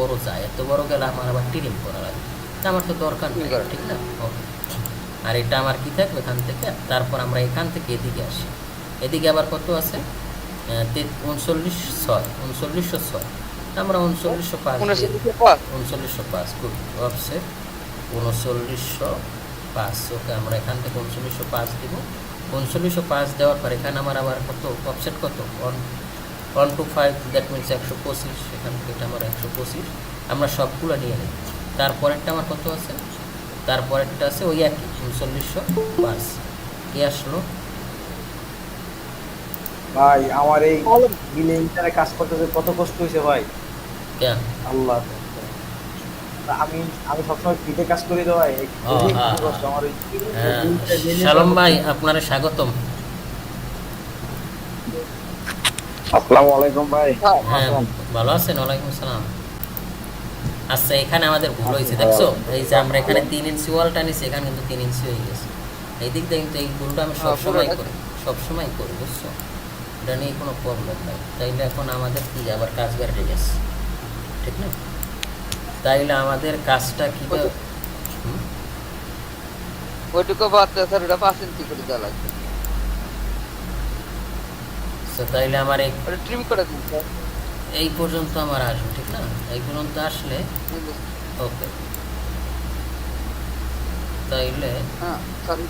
বড় যায় এত বড় গেলে আমার আবার ট্রিম করা লাগে। আমার তো দরকার নেই ঠিক না? ওকে। আর এটা আমার কি থাকবে এখান থেকে? তারপর আমরা এখান থেকে এদিকে আসি। এদিকে আবার কত আছে? উনচল্লিশ ছয় উনচল্লিশশো ছয়। আমরা উনচল্লিশশো পাঁচ পাঁচ? উনচল্লিশশো পাঁচ গুড অফসেট উনচল্লিশশো পাঁচ ওকে আমরা এখান থেকে উনচল্লিশশো পাঁচ দিব। উনচল্লিশশো পাঁচ দেওয়ার পর এখানে আমার আবার কত? অফসেট কত? One two five that means একশো পঁচিশ এখান থেকে এটা আমার একশো পঁচিশ। আমরা সবগুলো নিয়ে নিই তারপরেরটা আমার কত আছে? তারপরেরটা আছে ওই একই উনচল্লিশশো পাঁচ কি আসলো? ভাই আমার এই বিলে ইন্টারে কাজ করতেছে কত কষ্ট হয়েছে ভাই। কেন? আল্লাহ। আমি আমি সবসময় ফ্রিতে কাজ করি তো ভাই। আমার হ্যাঁ, শালম ভাই আপনারা স্বাগতম। আসসালামু আলাইকুম ভাই। হ্যাঁ ভালো আছেন? ওয়ালাইকুম আসসালাম আচ্ছা এখানে আমাদের ভুল হয়েছে দেখছ? এই যে আমরা এখানে তিন ইঞ্চি ওয়াল টানিছি এখানে কিন্তু তিন ইঞ্চি হয়ে গেছে। এই দিক দিয়ে কিন্তু এই ভুলটা আমি হ্যাঁ, সবসময় করি সবসময় করি বুঝছ? এটা নিয়ে কোনো প্রবলেম নাই। তাইলে এখন আমাদের কি? আবার কাজ বেড়ে গেছে ঠিক না? তাইলে আমাদের কাজটা কীভাবে ওইটুকু বাদ স্যার ওটা পাঁচ ইঞ্চি করে দেওয়া লাগবে। তো তাইলে আমার এই ট্রিম করে দিন স্যার এই পর্যন্ত আমার আসবে ঠিক না? এই পর্যন্ত আসলে ওকে। তাইলে হ্যাঁ সরি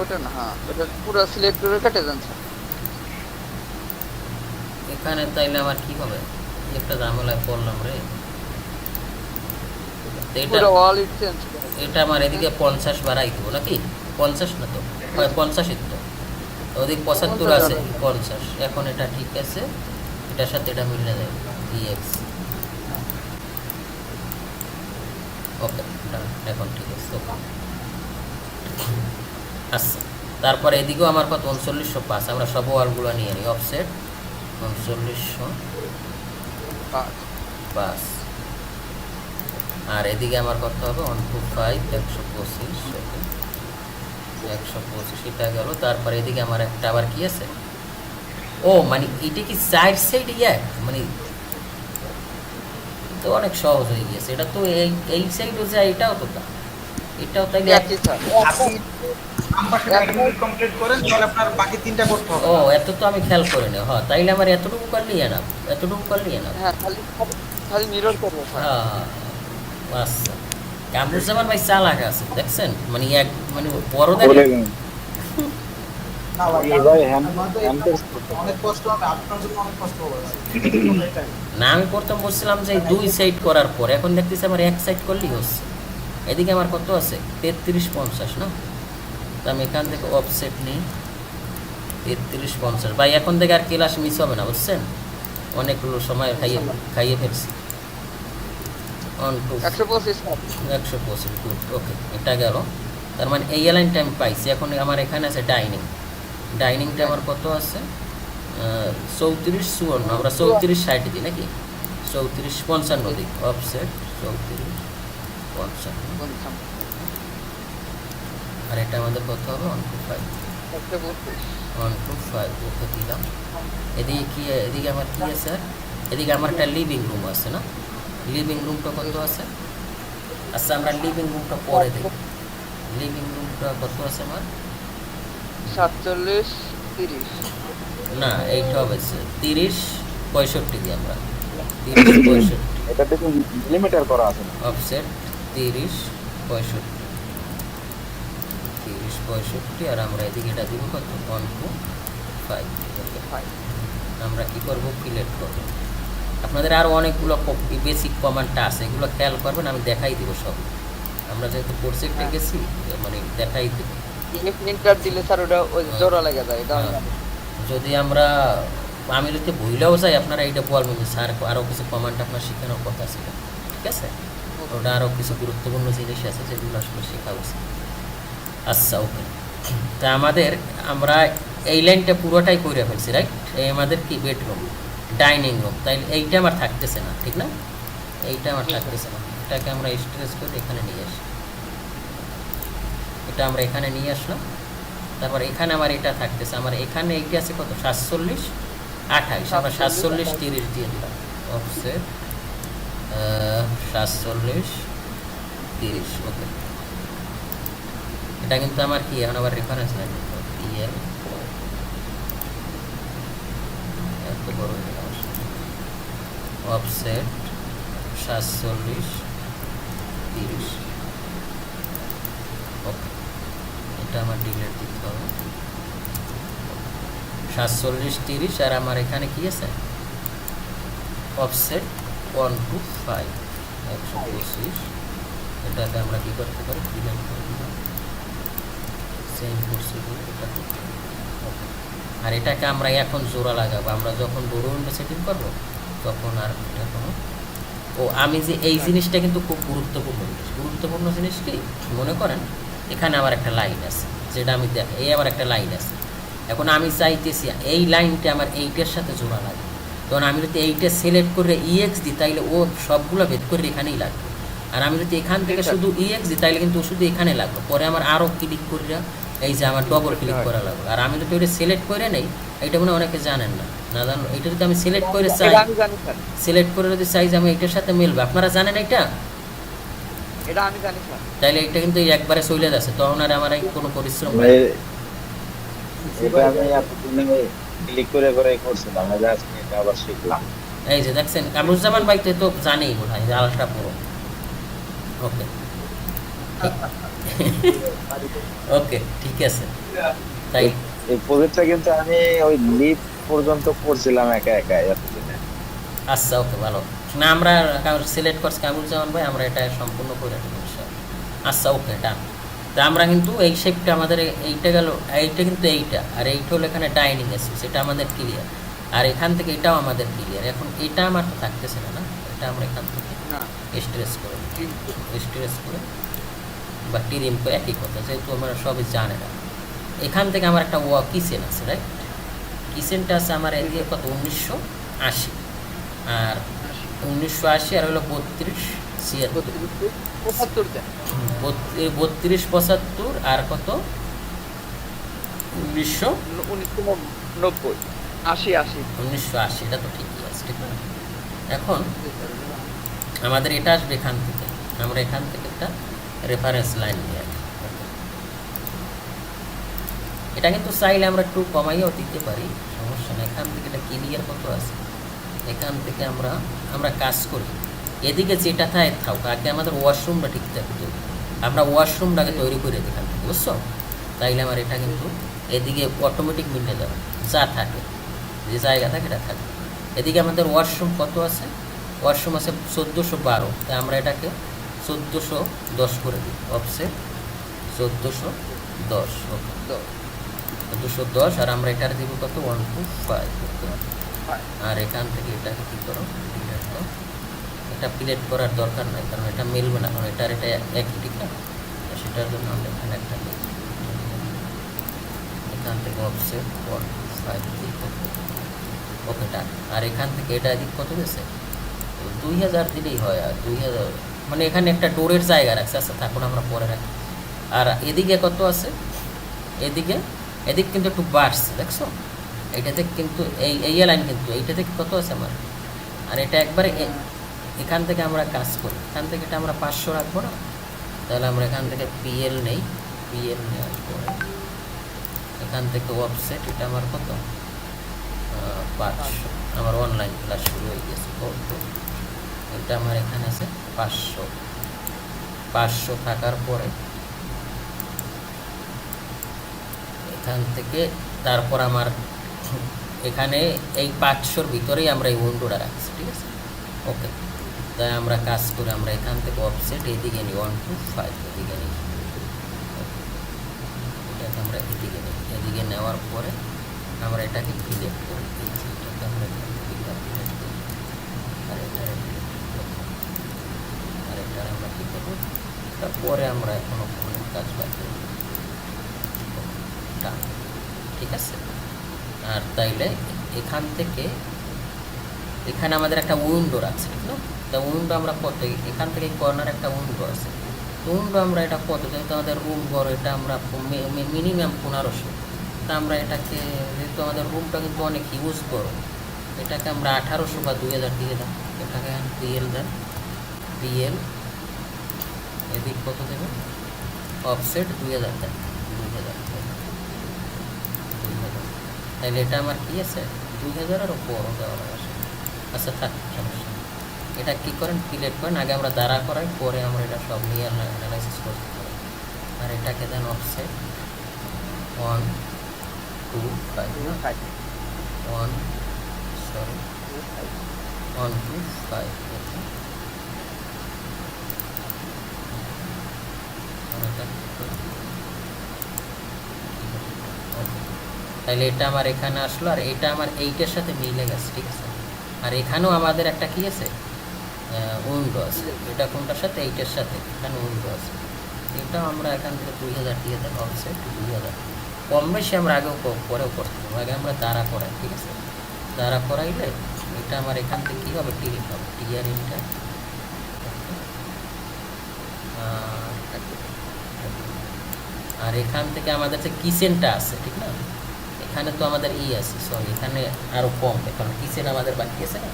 ওটা না হ্যাঁ ওটা পুরো সিলেক্ট করে কেটে দেন স্যার এখানে তাইলে আমার কি হবে? একটা ঝামেলায় পড়লাম রে। এটা আমার এদিকে পঞ্চাশ বাড়াই দেবো নাকি? পঞ্চাশ না তো? হয় পঞ্চাশই তো ওদিক পঁচাত্তর আছে। পঞ্চাশ। এখন এটা ঠিক আছে এটার সাথে এটা মিলে যাবে ইএক্স ওকে এখন ঠিক আছে আচ্ছা তারপরে এদিকেও আমার কত উনচল্লিশশো পাঁচ আমরা সব ওয়ালগুলো নিয়ে নিই অফসেট উনচল্লিশশো পাঁচ। পাঁচ। আর এদিকে আমার কত হবে ওয়ান টু ফাইভ একশো পঁচিশ একশো পঁচিশ এটা গেল তারপরে এদিকে আমার একটা আবার কি আছে? ও মানে এটা কি সাইড সাইড ইয়ে মানে তো অনেক সহজ হয়ে গিয়েছে এটা তো এই এই সাইডও যায় এটাও তো তা এটাও এক- হবে। ও এত তো আমি খেয়াল করে নি হ্যাঁ তাইলে আমার এতটুকু করলেই এনাফ এতটুকু করলেই এনাফ হ্যাঁ খালি খালি মিরর করব। হ্যাঁ, আচ্ছা কামরুজ্জামান ভাই চালাক আছে দেখছেন? মানে এক মানে বড় দেখে না ভাই, এই ভাই হ্যান্ড আমাদের হ্যান্ড টেস্ট করতে অনেক কষ্ট হবে আপনার জন্য অনেক কষ্ট হবে এটাই। না আমি প্রথম বলছিলাম যে দুই সাইড করার পর এখন দেখতেছি আমার এক সাইড করলেই হচ্ছে। এদিকে আমার কত আছে? তেত্রিশ পঞ্চাশ না? তো আমি এখান থেকে অফসেট নিই। তেত্রিশ পঞ্চাশ। ভাই এখন থেকে আর ক্লাস মিস হবে না বুঝছেন? অনেকগুলো সময় খাইয়ে খাইয়ে ফেলছি। ওয়ান টু একশো পঁচিশ একশো পঁচিশ গুড ওকে এটা গেল। তার মানে এই লাইনটা আমি পাইছি। এখন আমার এখানে আছে ডাইনিং ডাইনিংটা আমার কত আছে? চৌত্রিশ চুয়ান্ন আমরা চৌত্রিশ ষাট দিই নাকি? চৌত্রিশ পঞ্চান্ন দিই। অফসেট চৌত্রিশ পঞ্চান্ন। আর এটা আমাদের কত হবে? One two five one two five okay দিলাম। এদিকে কি এদিকে আমার কি আছে? এদিকে আমার একটা লিভিং রুম আছে না? লিভিং রুমটা কত আছে? আচ্ছা আমরা লিভিং রুমটা পরে দেখি লিভিং রুমটা কত আছে আমার? সাতচল্লিশ তিরিশ। না এইটা হবে তিরিশ পঁয়ষট্টি দিই আমরা। তিরিশ পঁয়ষট্টি। এটা দেখুন মিলিমিটার করা আছে। অফসেট তিরিশ পঁয়ষট্টি। তিরিশ পঁয়ষট্টি আর আমরা এদিকে এটা দিব কত? ওয়ান টু ফাইভ ফাইভ আমরা কি করব? ক্রিয়েট করব। আপনাদের আরও অনেকগুলো বেসিক কমান্ডটা আছে এগুলো খেয়াল করবেন আমি দেখাই দেবো সব। আমরা যেহেতু প্রজেক্টে গেছি মানে দেখাই দেব। প্রিন্টার দিলে স্যার ওটা ওই জোড়া লেগে যায় এটা আমি হ্যাঁ। যদি আমরা আমি যদি ভুলেও যাই আপনারা এইটা বলবেন যে স্যার আরও কিছু কমান্ড আপনার শেখানোর কথা ছিল। ঠিক আছে? ওটা আরও কিছু গুরুত্বপূর্ণ জিনিস আছে যেগুলো আসলে শেখা উচিত। আচ্ছা ওকে তা আমাদের আমরা এই লাইনটা পুরোটাই করে ফেলছি রাইট এই আমাদের কি বেডরুম ডাইনিং রুম তাই এইটা আমার থাকতেছে না ঠিক না? এইটা আমার থাকতেছে না। এটাকে আমরা স্ট্রেস করে এখানে নিয়ে আসি। এটা আমরা এখানে নিয়ে আসলাম। তারপর এখানে আমার এটা থাকতেছে। আমার এখানে এইটা আছে কত? সাতচল্লিশ? আঠাইশ। আমরা সাতচল্লিশ তিরিশ দিয়ে দিলাম। অফসেট। সাতচল্লিশ তিরিশ। ওকে। এটা কিন্তু আমার কি? এখন আবার রেফারেন্স পিএল এত বড়। অফসেট সাতচল্লিশ, তিরিশ। এটা আমার ডিলেট দিতে হবে। সাতচল্লিশ, তিরিশ, আর আমার এখানে কি আছে? অফসেট ওয়ান টু ফাইভ, একশো পঁচিশ। এটাকে আমরা কী করতে পারি? ডিলেট করে দিলাম। চেঞ্জ করছি এটা আর এটাকে আমরা এখন জোড়া লাগাবো। আমরা যখন বড় সেটিং করব তখন আর এটা কোনো। ও আমি যে এই জিনিসটা কিন্তু খুব গুরুত্বপূর্ণ জিনিস। গুরুত্বপূর্ণ জিনিস কি? মনে করেন এখানে আমার একটা লাইন আছে যেটা আমি দেখ এই আমার একটা লাইন আছে। এখন আমি চাইতেছি এই লাইনটা আমার এইটার সাথে জোড়া লাগে। তখন আমি যদি এইটা সিলেক্ট করে ইএক্স দিই তাইলে ও সবগুলো ভেদ করে এখানেই লাগবে। আর আমি যদি এখান থেকে শুধু ইএক্স দিই তাইলে কিন্তু শুধু এখানে লাগবে। পরে আমার আরও ক্লিক করে এই যে আমার ডবল ক্লিক করা লাগবে। আর আমি যদি ওইটা সিলেক্ট করে নেই এটা মনে অনেকে জানেন না। না জানো এটা যদি আমি সিলেক্ট করে চাই সিলেক্ট করে যদি চাই যে আমি এটার সাথে মিলবে আপনারা জানেন এটা? এটা আমি জানি স্যার। তাইলে এটা কিন্তু একবারে চলে যাচ্ছে তখন আর আমার কোনো পরিশ্রম এটা আমি এতদিনে ক্লিক করে করে করছিলাম এই যে আজকে এটা আবার শিখলাম। এই যে দেখছেন কামরুজ্জামান ভাই তো হয় পুরো। ওকে। ওকে ঠিক আছে। তাই এই প্রজেক্টটা কিন্তু আমি ওই লিপ পর্যন্ত করছিলাম একা একা এতদিনে। আচ্ছা ওকে ভালো। না আমরা সিলেক্ট করছি কামরুজ্জামান ভাই আমরা এটা সম্পূর্ণ করে দেবো ইনশাআল্লাহ। আচ্ছা ওকে ডান তা আমরা কিন্তু এই শেপটা আমাদের এইটা গেল এইটা কিন্তু এইটা আর এইটা হলো এখানে ডাইনিং আছে সেটা আমাদের ক্লিয়ার আর এখান থেকে এটাও আমাদের ক্লিয়ার এখন এটা আমার তো থাকতেছে না না? এটা আমরা এখান থেকে স্ট্রেস করে স্ট্রেস করে বা টিরিম করে একই কথা যেহেতু আমরা সবই জানে না। এখান থেকে আমার একটা ওয়াকি কিচেন আছে রাইট কিচেনটা আছে আমার এদিকে কত? উনিশশো আশি। আর উনিশশো আশি আর হলো বত্রিশ ছিয়াত্তর। বত্রিশ- পঁচাত্তর আর কত? উনিশশো নব্বই আশি আশি। উনিশশো আশি এটা তো ঠিকই আছে ঠিক না? এখন আমাদের এটা আসবে এখান থেকে। আমরা এখান থেকে একটা রেফারেন্স লাইন নিয়ে আসি এটা কিন্তু চাইলে আমরা একটু কমাইও দিতে পারি, সমস্যা নেই। এখান থেকে এটা ক্লিয়ার কত আছে? এখান থেকে আমরা আমরা কাজ করি। এদিকে যেটা থাকে থাক আগে আমাদের ওয়াশরুমটা ঠিক থাকবে। আমরা ওয়াশরুমটাকে তৈরি করে দিই এখান থেকে, বুঝছ? তাইলে আমার এটা কিন্তু এদিকে অটোমেটিক মিটে যাবে, যা থাকে। যে জায়গা থাকে এটা থাকে। এদিকে আমাদের ওয়াশরুম কত আছে? ওয়াশরুম আছে চোদ্দোশো বারো। তাই আমরা এটাকে চোদ্দোশো দশ করে দিই। অফসে চোদ্দোশো দশ ওকে চোদ্দোশো দশ, আর আমরা এটার দিব কত? ওয়ান টু ফাইভ আর এখান থেকে এটাকে কী করো। এটা প্লেট করার দরকার নাই, কারণ এটা মিলবে না, কারণ এটার এটা একই, ঠিক সেটার জন্য আমরা এখানে একটা এখান থেকে offset one two five okay done আর এখান থেকে এটা এদিক কত গেছে? দুই হাজার দিলেই হয়, আর দুই হাজার মানে এখানে একটা ডোরের জায়গা রাখছে। আচ্ছা থাকুন, আমরা পরে রাখি। আর এদিকে কত আছে? এদিকে এদিক কিন্তু একটু বাড়ছে, দেখছ? এইটাতে কিন্তু এই এই লাইন কিন্তু এইটা থেকে কত আছে আমার? আর এটা একবারে এখান থেকে আমরা কাজ করি। এখান থেকে এটা আমরা পাঁচশো রাখব না? তাহলে আমরা এখান থেকে পিএল নেই পিএল নেওয়ার পরে এখান থেকে ওয়েবসাইট এটা আমার কত? পাঁচশো। আমার অনলাইন ক্লাস শুরু হয়ে গেছে এটা আমার এখানে আছে পাঁচশো। পাঁচশো থাকার পরে এখান থেকে তারপর আমার এখানে এই পাঁচশোর ভিতরেই আমরা এই উইন্ডোটা রাখছি, ঠিক আছে? ওকে, তাই আমরা কাজ করে আমরা এখান থেকে অফসেট এদিকে নিই ওয়ান টু ফাইভ এদিকে নিই। এটাকে আমরা এদিকে নিই, এদিকে নেওয়ার পরে আমরা এটাকে ক্লিক করি এটাকে আমরা করি। আর আর আমরা কী করব? তারপরে আমরা এখনও অনেক কাজ বাকি ডান ঠিক আছে? আর তাইলে এখান থেকে, এখানে আমাদের একটা উইন্ডো আছে তা উইন্ডো আমরা কত, এখান থেকে কর্নার একটা উইন্ডো আছে। উইন্ডো আমরা এটা কত, যেহেতু আমাদের রুম ঘর, এটা আমরা মিনিমাম পনেরোশো। তা আমরা এটাকে, যেহেতু আমাদের রুমটা কিন্তু অনেক ইউজ করো এটাকে আমরা আঠারোশো বা দুই হাজার দিয়ে দাম এটাকে পিএল দেন। পিএল এদিক কত দেবে? অফসেট দুই হাজার দেন দুই হাজার দুই হাজার তাহলে এটা আমার কি আছে? দুই হাজারের উপরও দেওয়া আসে আচ্ছা থাক সমস্যা এটা কী করেন? পিলেট করেন। আগে আমরা দাঁড়া করাই পরে আমরা এটা সব নিয়ে অ্যানালাইসিস করতে পারি। আর এটাকে দেন offset one two five one sorry one two five তাহলে এটা আমার এখানে আসলো আর এটা আমার এইটার সাথে মিলে গেছে, ঠিক আছে? আর এখানেও আমাদের একটা কি আছে? উইন্ডো আছে। এটা কোনটার সাথে? এইটার সাথে। এখানে উইন্ডো আছে। এটাও আমরা এখান থেকে দুই হাজার দিয়ে দেবো, অফসেট দুই হাজার। কম বেশি আমরা আগেও পরেও করতে পারব আগে আমরা দাঁড়া করাই, ঠিক আছে? দাঁড়া করাইলে এটা আমার এখান থেকে কী হবে? টিরিট হবে ইন্টার আর এখান থেকে আমাদের কিচেনটা আছে, ঠিক না? এখানে তো আমাদের ই আছে সরি এখানে আরও কম এখন কিচেন আমাদের বাকি আছে না?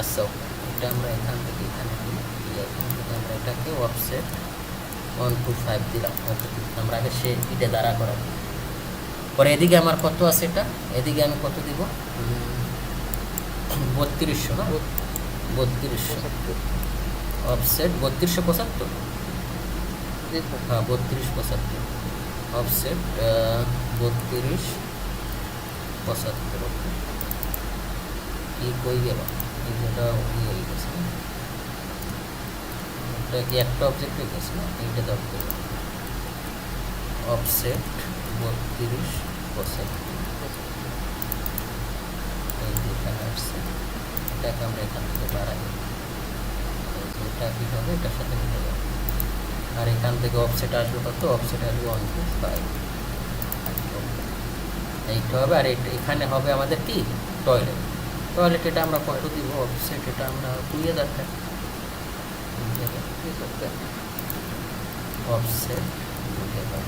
আচ্ছা এটা আমরা এখান থেকে এখানে এখান থেকে আমরা এটাকে অফসেট ওয়ান টু ফাইভ দিলাম আমরা আগে সে ইটে দাঁড়া করা পরে এদিকে আমার কত আছে এটা? এদিকে আমি কত দিব? বত্রিশশো না? বত্রিশশো। অফসেট বত্রিশশো পঁচাত্তর? হ্যাঁ বত্রিশ পঁচাত্তর। অফসেট বত্রিশ পঁচাত্তর okay. কি কই গেল। এই যেটা ইয়ে হয়ে গেছে? এটা কি একটা অবজেক্ট হয়ে গেছে? না এইটা ধরতে অফসেট বত্রিশ পঁচাত্তর এই যে এখানে আসছে। এটাকে আমরা এখান থেকে বাড়াই। এটা কি হবে? এটার সাথে মিলে যাবে। আর এখান থেকে অফসেট আসবে কত? অফসেট আসবে ওয়ান ফাইভ এইটা হবে। আর এখানে হবে আমাদের কি? টয়লেট টয়লেট এটা আমরা কত দিব? অফসেট এটা আমরা দুই হাজার টাকা। অফসেট দুই হাজার।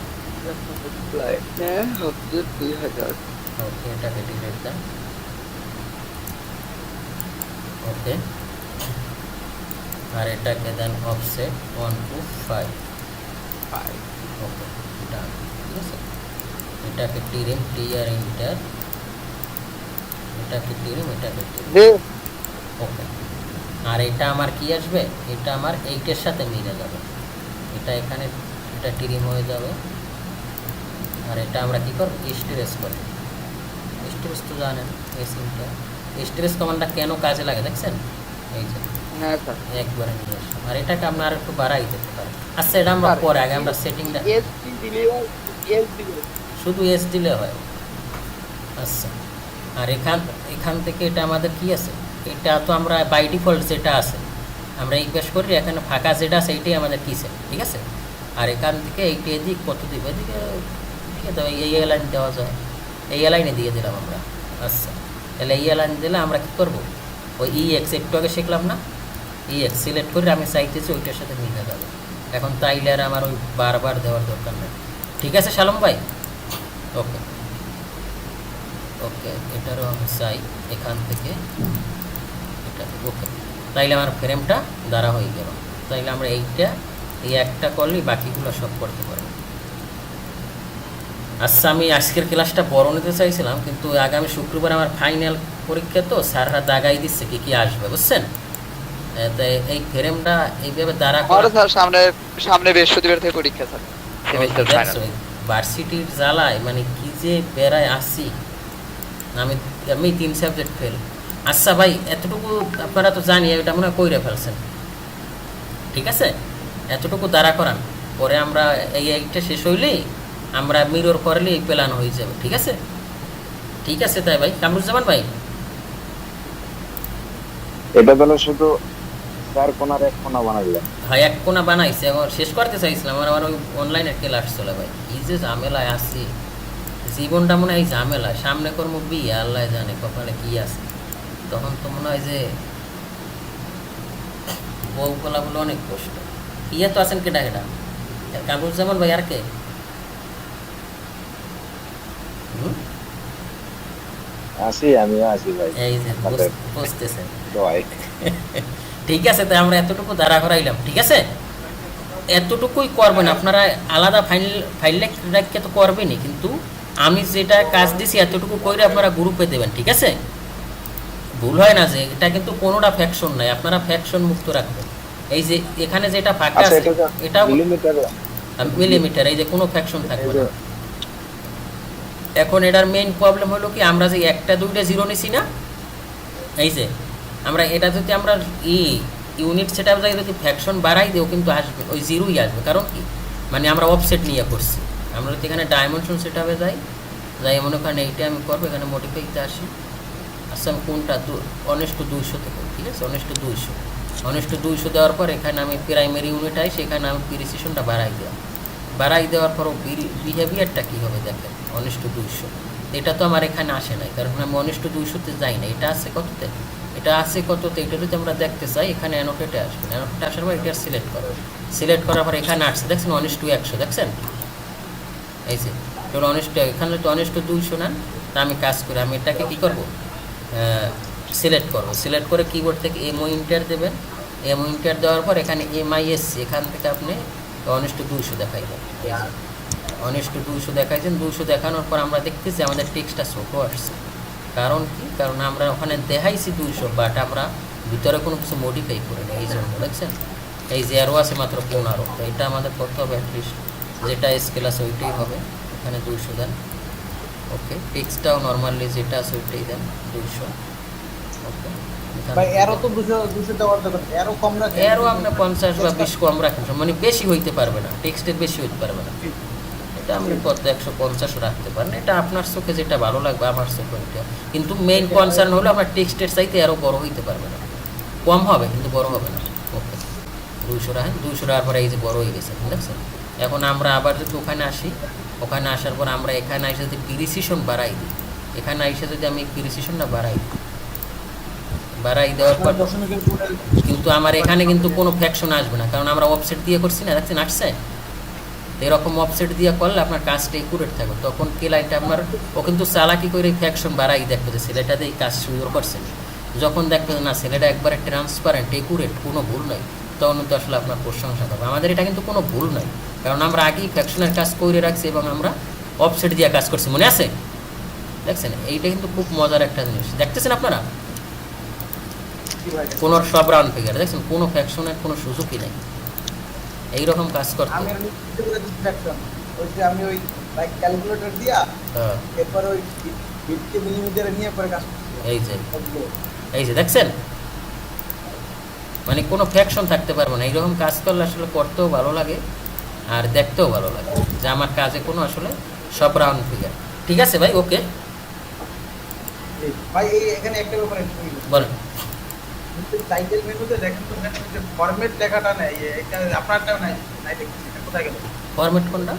হচ্ছে দুই হাজার ওকে এটাকে ডিলেট দেন। ওকে আর এটাকে দেন offset one two five five okay done ঠিক আছে? এটাকে টিরিম টি আর ইন্টার এটাকে টিরিম এটাকে টিরিম জি ওকে আর এটা আমার কি আসবে? এটা আমার এইটের সাথে মিলে যাবে। এটা এখানে এটা টিরিম হয়ে যাবে। আর এটা আমরা কি করব? স্টোরেজ করব। স্টোরেজ তো জানেন এই সিমটা স্টোরেজ কমান্ডটা কেন কাজে লাগে দেখছেন? এই যে হ্যাঁ স্যার। একবারে নিয়ে আসলাম। আর এটাকে আমরা আর একটু বাড়াই দিতে পারি। আচ্ছা এটা আমরা পরে আগে আমরা সেটিংটা শুধু এস দিলে হয়। আচ্ছা। আর এখান এখান থেকে এটা আমাদের কি আছে? এটা তো আমরা বাই ডিফল্ট যেটা আছে, আমরা পেশ করি, এখানে ফাঁকা যেটা আছে এইটাই আমাদের কিসে ঠিক আছে? আর এখান থেকে এইটা এদিক, কত দিব? এদিকে এই এই লাইন দেওয়া যায়। এই লাইনে দিয়ে দিলাম আমরা। আচ্ছা। তাহলে এই লাইন দিলে আমরা কি করব? ওই ই এক্স একটু আগে শিখলাম না? ই এক্স সিলেক্ট করে আমি চাইতেছি ওইটার সাথে মিলে যাবে। এখন তাইলে আর আমার ওই বারবার দেওয়ার দরকার নেই। ঠিক আছে, শালম ভাই? ওকে ওকে এটারও আমি চাই এখান থেকে। এটা ওকে তাইলে আমার ফ্রেমটা দ্বারা হয়ে গেল। তাইলে আমরা এইটা এই একটা করলেই বাকিগুলো সব করতে পারব। আচ্ছা আমি আজকের ক্লাসটা বড় নিতে চাইছিলাম কিন্তু আগামী শুক্রবার আমার ফাইনাল পরীক্ষা তো স্যাররা দাগাই দিচ্ছে কি কি আসবে বুঝছেন? তাই এই ফ্রেমটা এইভাবে দ্বারা সামনে সামনে বৃহস্পতিবার থেকে পরীক্ষা স্যার। সেমিস্টার ফাইনাল ভার্সিটির জ্বালায় মানে কি যে বেড়ায় আসছি আমি আমি তিন সাবজেক্ট ফেল আচ্ছা ভাই, এতটুকু আপনারা তো জানি, এটা মনে হয় কইরে ফেলছেন। ঠিক আছে? এতটুকু দাঁড়া করান। পরে আমরা এই এইটা শেষ হইলেই আমরা মিরর করলে এই প্ল্যান হয়ে যাবে, ঠিক আছে? ঠিক আছে তাই ভাই। কামরুজ্জামান ভাই। এটা তাহলে শুধু চার কোনার এক কোনা বানাইলেন এক কোনা বানাইছে এখন শেষ করতে চাইছিলাম আমার আমার ওই অনলাইনে ক্লাস চলে ভাই। কি যে ঝামেলায় আছি জীবনটা মনে হয় এই ঝামেলায়। সামনে কর্ম বিয়ে আল্লাহ জানে কপালে কি আছে। তখন তো মনে হয় যে বউ বলা বলে অনেক কষ্ট। ইয়ে তো আছেন কেটা কেটা কামরুজ্জামান ভাই আর কে? আসি আমিও আসি ভাই। এই যে বসতেছেন। ঠিক আছে তাই আমরা এতটুকু দাঁড়া করাইলাম ঠিক আছে? এতটুকুই করবেন আপনারা আলাদা ফাইল ফাইল রেখে তো করবেনই কিন্তু আমি যেটা কাজ দিছি এতটুকু করে আপনারা গ্রুপে দেবেন ঠিক আছে? ভুল হয় না যে এটা কিন্তু কোনোটা ফ্যাকশন নাই আপনারা ফ্যাকশন মুক্ত রাখবেন। এই যে এখানে যেটা ফাঁকা আচ্ছা আছে এটা মিলিমিটার এই যে কোনো ফ্যাকশন থাকবে না। এখন এটার মেইন প্রবলেম হলো কি আমরা যে একটা দুইটা জিরো নিছি না এই যে আমরা এটা যদি আমরা ই ইউনিট সেটা যদি ফ্যাকশন বাড়াই দেও কিন্তু আসবে, ওই জিরোই আসবে। কারণ কি? মানে আমরা অফসেট নিয়ে করছি। আমরা যদি এখানে ডাইমেনশন সেট হবে যাই যাই মনে করেন এইটা আমি করব, এখানে মডিফাইতে আসি। আচ্ছা আমি কোনটা? অনেস্ট দুইশোতে করি ঠিক আছে? অনেস্ট দুইশো। অনেস্ট দুইশো দেওয়ার পর এখানে আমি প্রাইমারি ইউনিট আই, সেখানে আমি প্রিসিশনটা বাড়াই দেওয়া বাড়াই দেওয়ার পর বিহেভিয়ারটা কী হবে দেখেন অনিষ্ট দুইশো। এটা তো আমার এখানে আসে নাই, কারণ আমি অনিষ্ট দুইশোতে যাই না এটা আছে কততে এটা আছে কততে এটা যদি আমরা দেখতে চাই, এখানে অ্যানোটেটে আসবে। অ্যানোটেটে আসার পর এটা সিলেক্ট করো। সিলেক্ট করার পর এখানে আসছে। দেখছেন অনিস টু একশো, দেখছেন? এই যে তোর টু এখানে তো অনিষ্ট দুইশো নেন তা আমি কাজ করি। আমি এটাকে কী করব? সিলেক্ট করব। সিলেক্ট করে কিবোর্ড থেকে এমও ইন্টার দেবেন। এমও ইন্টার দেওয়ার পর এখানে এম আই এমআইএসসি এখান থেকে আপনি অনিষ্ট দুইশো দেখাইবেন। অনিষ্ট দুইশো দেখাইছেন। দুইশো দেখানোর পর আমরা দেখতেছি আমাদের টেক্সটটা ছোটো আসছে কারণ কি? কারণ আমরা ওখানে দেখাইছি দুইশো বাট আমরা ভিতরে কোনো কিছু মডিফাই করি না এই জন্য দেখছেন এই যে আরও আছে মাত্র পনেরো তো এটা আমাদের করতে হবে অ্যাটলিস্ট যেটা স্কেল আছে ওইটাই হবে এখানে দুইশো দেন। ওকে টেক্সটটাও নর্মালি যেটা আছে ওইটাই দেন দুইশো। ওকে ভাই এরও তো দেওয়ার দরকার কম আপনি বা বিশ কম রাখেন মানে বেশি হইতে পারবে না টেক্সটের বেশি হইতে পারবে না। এটা আপনি কত একশো পঞ্চাশও রাখতে পারেন এটা আপনার চোখে যেটা ভালো লাগবে আমার চোখে ওইটা। কিন্তু মেইন কনসার্ন হলো আপনার টেক্সটের চাইতে আরও বড় হইতে পারবে না। কম হবে কিন্তু বড় হবে না। ওকে দুইশো রাখেন দুইশো রাখার পরে এই যে বড় হয়ে গেছে দেখছেন এখন আমরা আবার যদি ওখানে আসি ওখানে আসার পর আমরা এখানে এসে যদি প্রিসিশন বাড়াই দিই এখানে এসে যদি আমি প্রিসিশনটা বাড়াই দিই বাড়াই দেওয়ার পর কিন্তু আমার এখানে কিন্তু কোনো ফ্যাকশন আসবে না। কারণ আমরা অফসেট দিয়ে করছি না দেখছেন? আসছে? তো এরকম অফসেট দিয়ে করলে আপনার কাজটা একুরেট থাকবে তখন কে লাইনটা আপনার, ও কিন্তু চালাকি করে ফ্যাকশন বাড়াই দেখবে যে ছেলেটা দিয়ে কাজ সুন্দর করছে। যখন দেখবে না, ছেলেটা একবারে ট্রান্সপারেন্ট একুরেট কোনো ভুল নয় তখন তো আসলে আপনার প্রশংসা করবে। আমাদের এটা কিন্তু কোনো ভুল নাই, কারণ আমরা আগেই ফ্যাকশনের কাজ করে রাখছি এবং আমরা অফসেট দিয়ে কাজ করছি। মনে আছে? দেখছেন, এইটা কিন্তু খুব মজার একটা জিনিস। দেখতেছেন আপনারা? কোনো সব রাউন্ড ফিগার দেখছেন, কোনো ফ্যাকশনের কোনো সুযোগই নেই। এইরকম কাজ করতে। আমি ওই যে আমি ওই লাইক ক্যালকুলেটর দিয়া এরপর ওই ফিফটি মিলিমিটারে নিয়ে পরে কাজ এই যে। এই যে দেখছেন? মানে কোনো ফ্যাকশন থাকতে পারবে না। এইরকম কাজ করলে আসলে করতেও ভালো লাগে আর দেখতেও ভালো লাগে যে আমার কাজে কোনো আসলে সব রাউন্ড ফিগার ঠিক আছে ভাই ওকে ভাই এই এখানে একটা ব্যাপার বলেন। টাইটেল মেনুতে দেখেন তো ফরম্যাট লেখাটা নেই এটা আপনারটাও নাই নাই দেখছি কোথায় গেল? ফরম্যাট কোনটা?